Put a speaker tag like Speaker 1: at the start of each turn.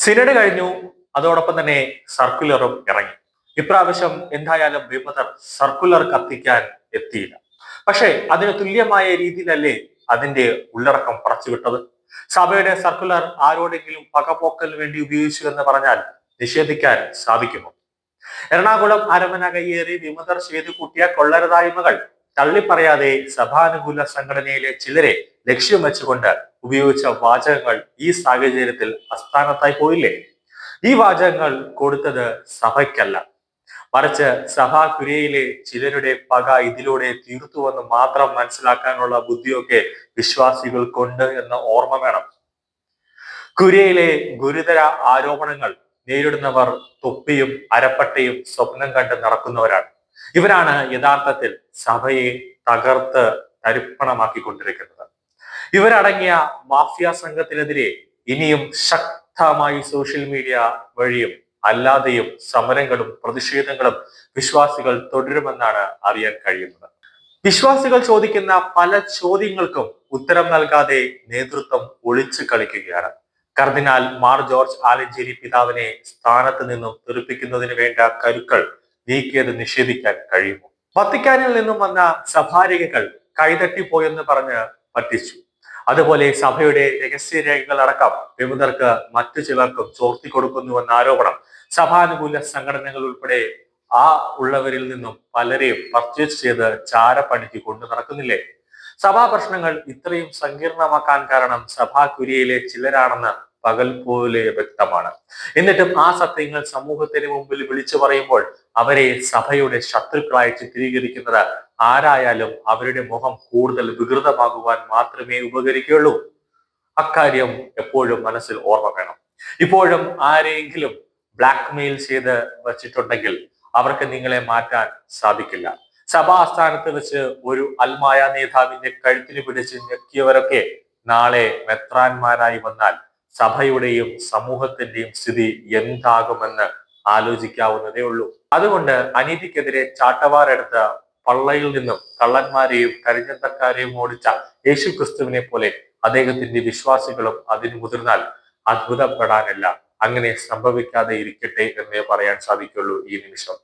Speaker 1: Synod കഴിഞ്ഞു. അതോടൊപ്പം തന്നെ സർക്കുലറും ഇറങ്ങി. ഇപ്രാവശ്യം എന്തായാലും വിമതർ സർക്കുലർ കത്തിക്കാൻ എത്തിയില്ല. പക്ഷേ അതിന് തുല്യമായ രീതിയിലല്ലേ അതിന്റെ ഉള്ളടക്കം പറച്ചുവിട്ടത്? സഭയുടെ സർക്കുലർ ആരോടെങ്കിലും പകപോക്കലിന് വേണ്ടി ഉപയോഗിച്ചു എന്ന് പറഞ്ഞാൽ നിഷേധിക്കാൻ സാധിക്കുമോ? എറണാകുളം അരമന കയ്യേറി വിമതർ ചെയ്തു കൂട്ടിയ കൊള്ളരുതായ്മകൾ തള്ളിപ്പറയാതെ സഭാനുകൂല സംഘടനയിലെ ചിലരെ ലക്ഷ്യം വെച്ചുകൊണ്ട് ഉപയോഗിച്ച വാചകങ്ങൾ ഈ സാഹചര്യത്തിൽ അസ്ഥാനത്തായി പോയില്ലേ? ഈ വാചകങ്ങൾ കൊടുത്തത് സഭയ്ക്കല്ല. മറിച്ച് സഭാകുരയിലെ ചിലരുടെ പക ഇതിലൂടെ തീർത്തുവെന്ന് മാത്രം മനസ്സിലാക്കാനുള്ള ബുദ്ധിയൊക്കെ വിശ്വാസികൾക്കുണ്ട് എന്ന് ഓർമ്മ വേണം. കുര്യയിലെ ഗുരുതര ആരോപണങ്ങൾ നേരിടുന്നവർ തൊപ്പിയും അരപ്പട്ടയും സ്വപ്നം കണ്ട് നടക്കുന്നവരാണ്. ഇവരാണ് യഥാർത്ഥത്തിൽ സഭയെ തകർത്ത് തരിപ്പണമാക്കിക്കൊണ്ടിരിക്കുന്നത്. ഇവരടങ്ങിയ മാഫിയ സംഘത്തിനെതിരെ ഇനിയും ശക്തമായി സോഷ്യൽ മീഡിയ വഴിയും അല്ലാതെയും സമരങ്ങളും പ്രതിഷേധങ്ങളും വിശ്വാസികൾ തുടരുമെന്നാണ് അറിയാൻ കഴിയുന്നത്. വിശ്വാസികൾ ചോദിക്കുന്ന പല ചോദ്യങ്ങൾക്കും ഉത്തരം നൽകാതെ നേതൃത്വം ഒളിച്ചു കളിക്കുകയാണ്. കർദിനാൽ മാർ ജോർജ് ആലഞ്ചേരി പിതാവിനെ സ്ഥാനത്ത് നിന്നും തെറിപ്പിക്കുന്നതിന് വേണ്ട കരുക്കൾ നീക്കിയത് നിഷേധിക്കാൻ കഴിയുമോ? വത്തിക്കാനിൽ നിന്നും വന്ന സഭാരേഖകൾ കൈതട്ടിപ്പോയെന്ന് പറഞ്ഞ് പറ്റിച്ചു. അതുപോലെ സഭയുടെ രഹസ്യ അടക്കം വിമതർക്ക് മറ്റു ചിലർക്കും ചോർത്തി കൊടുക്കുന്നുവെന്ന ആരോപണം സഭാനുകൂല സംഘടനകൾ ഉൾപ്പെടെ ആ ഉള്ളവരിൽ നിന്നും പലരെയും പർച്ചേസ് ചെയ്ത് ചാരപ്പണിക്ക് കൊണ്ടു നടക്കുന്നില്ലേ? സഭാ പ്രശ്നങ്ങൾ ഇത്രയും സങ്കീർണമാക്കാൻ കാരണം സഭാ കുര്യയിലെ ചിലരാണെന്ന് പകൽ പോലെ വ്യക്തമാണ്. എന്നിട്ടും ആ സത്യങ്ങൾ സമൂഹത്തിന് മുമ്പിൽ വിളിച്ചു പറയുമ്പോൾ അവരെ സഭയുടെ ശത്രുക്കളായി ചിത്രീകരിക്കുന്നത് ആരായാലും അവരുടെ മുഖം കൂടുതൽ വികൃതമാകുവാൻ മാത്രമേ ഉപകരിക്കുകയുള്ളൂ. അക്കാര്യം എപ്പോഴും മനസ്സിൽ ഓർമ്മ വേണം. ഇപ്പോഴും ആരെങ്കിലും ബ്ലാക്ക് മെയിൽ ചെയ്ത് വച്ചിട്ടുണ്ടെങ്കിൽ അവർക്ക് നിങ്ങളെ മാറ്റാൻ സാധിക്കില്ല. സഭാസ്ഥാനത്ത് വെച്ച് ഒരു അൽമായ നേതാവിന്റെ കഴുത്തിന് പിടിച്ച് ഞെക്കിയവരൊക്കെ നാളെ മെത്രാന്മാരായി വന്നാൽ സഭയുടെയും സമൂഹത്തിന്റെയും സ്ഥിതി എന്താകുമെന്ന് ആലോചിക്കാവുന്നതേ ഉള്ളൂ. അതുകൊണ്ട് അനീതിക്കെതിരെ ചാട്ടവാറെടുത്ത പള്ളയിൽ നിന്നും കള്ളന്മാരെയും കരിഞ്ഞത്തക്കാരെയും ഓടിച്ച യേശു ക്രിസ്തുവിനെ പോലെ അദ്ദേഹത്തിന്റെ വിശ്വാസികളും അതിന് മുതിർന്നാൽ അത്ഭുതപ്പെടാനല്ല. അങ്ങനെ സംഭവിക്കാതെ ഇരിക്കട്ടെ എന്നേ പറയാൻ സാധിക്കുള്ളൂ ഈ നിമിഷം.